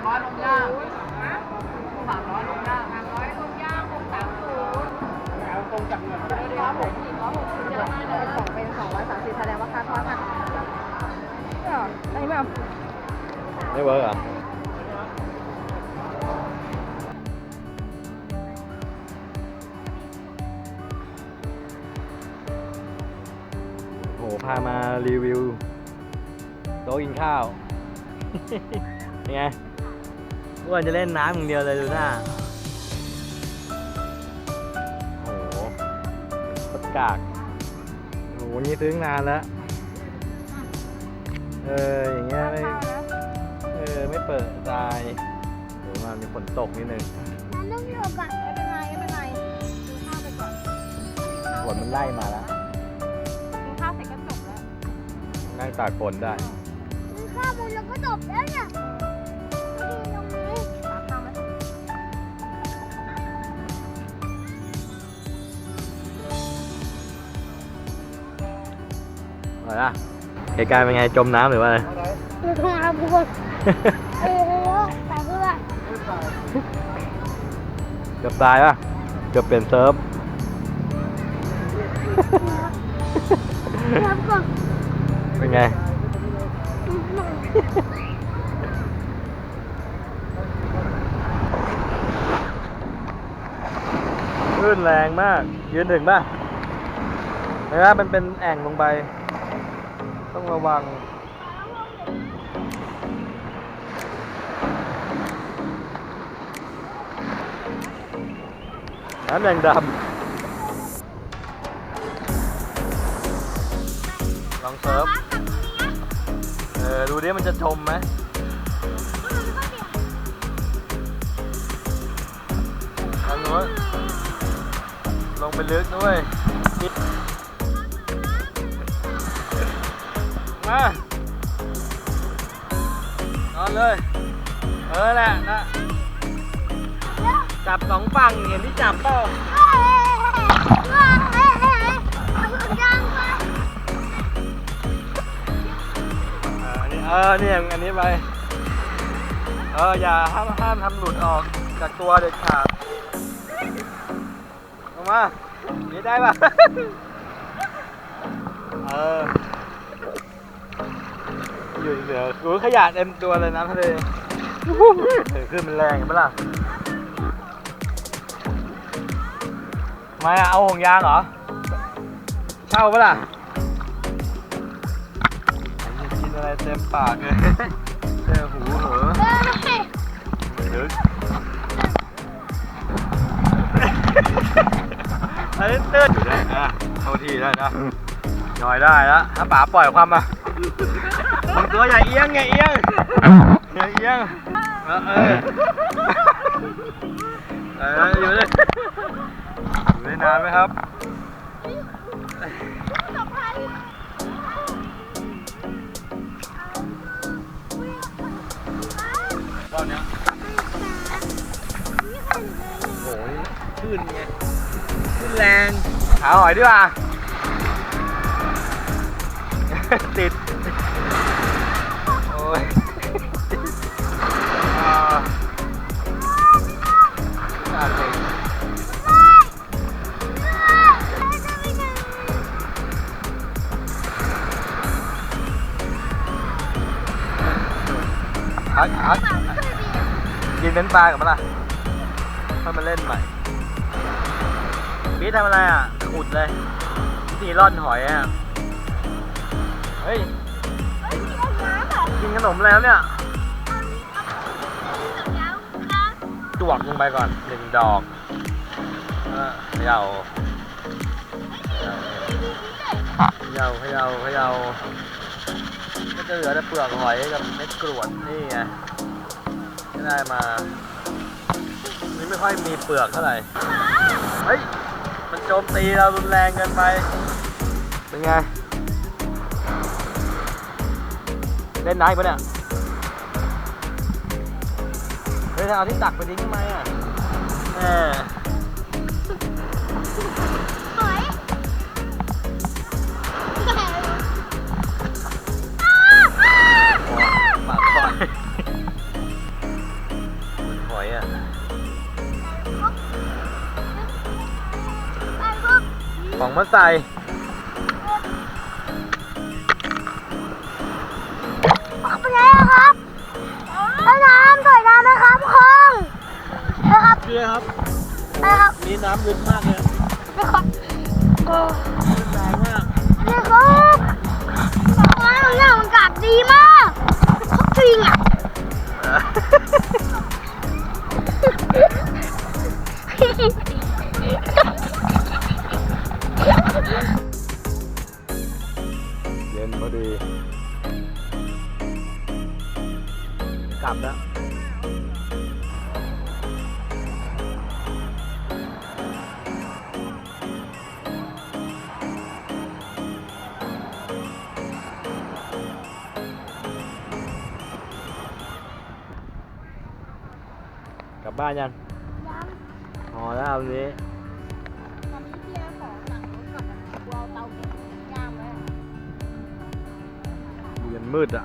ามร้อยลงย่างสามร้อยลงย่างสามร้อยลงย่างหกสามศูนย์เอาตรงจากเงินร้อยหกสิบร้อยหกสิบเยอะมากเลยสองเป็นสองร้อยสามสิบแสดงว่าค่าทอดมันเอออันนี้แบบไม่เวิร์กเหรอโหพามารีวิวโต๊ะกินข้าวเป็นไง วนจะเล่นน้ำอย่างเดียวเลยดูหน้าโอ้โหประกากโอ้โหนี่ซื้อนานแล้ว เอออย่างเงี้ยไม่เออไม่เปิดตายเดี๋ยวมันมีฝนตกนิดนึงมันต้องอยู่ก่อนไม่เป็นไรไม่เป็นไรกินข้าวไปก่อนฝนมันไล่มาแล้วกินข้าวเสร็จก็จบแล้วนั่งตากฝนได้กินข้าวมูลแล้วก็จบแล้วเนี่ย หรอล่ะเหตุการณ์เป็นไงจมน้ำหรือว่าอะไรคือทำบุญเออแต่เพื่อนเกือบตายป่ะเกือบเปลี่ยนเซิร์ฟแล้วก็เป็นไงคลื่นแรงมาก ยืนถึงป่ะนะครับมันเป็นแอ่งลงไป ต้องระวัง น้ำแดงดำลองเซิร์ฟ เออ ดูดิมันจะจมไหมทางโน้นลงไปลึกด้วย มานอนเลย เออแหละนะ จับสองฝั่งเห็นที่จับเปล่าเออเออเนี่ยอันนี้ไป เอออย่าห้ามห้ามทำหลุดออกจากตัวเด็ดขาดลงมานี่ได้ปะเออ อยู่เหลือรู้ขยะเต็มตัวเลยน้ำทะเลเออขึ้นมันแรงเห็นปะล่ะทำไมอะเอาห่วงยางเหรอ เช่าปะล่ะกินอะไรเต็มปากเลยเต็มหูเหรอเดี๋ยวอันนี้เตือนอยู่ได้นะเท่าที่ได้นะย่อยได้แล้วถ้าป๋าปล่อยความมา มึงตัวใหญ่เอียงไงเอียงอย่าเอียงเออเออเอออยู่เลยอยู่ได้นานไหมครับรอบเนี้ยโอ้ยขึ้นไงขึ้นแรงหาหอยดีกว่าติด กินเป็นปลากับมันล่ะค่อยมาเล่นใหม่พี่ทำอะไรอะขุดเลยวิธีร่อนหอยอะเฮ้ยกินขนมแล้วเนี่ยจวกลงไปก่อนหนึ่งดอกเออเขย่าเขย่าเขย่าเขย่าก็จะเหลือแต่เปลือกหอยกับเม็ดกรวดนี่ไง ที่ได้มา นี่ไม่ค่อยมีเปลือกเท่าไหร่ เฮ้ย มันโจมตีเรารุนแรงเกินไป เป็นไง เล่นน้ำปะเนี่ย เฮ้ยถ้าเอาที่ตักไปทิ้งทำไมอะ อยอะของมาใส่ไปแล้ครับน้ำถอยน้ำไหมครับคลองนะครับเชื่อครับนะครับมีน้ำลึกมากเลยนะครับโอ้แรงมากนี่ครับปลาหนันกัดดีมากจริงอะ ดี กลับแล้วกลับบ้านยังยังพอแล้ววันนี้ตอ มืดอะ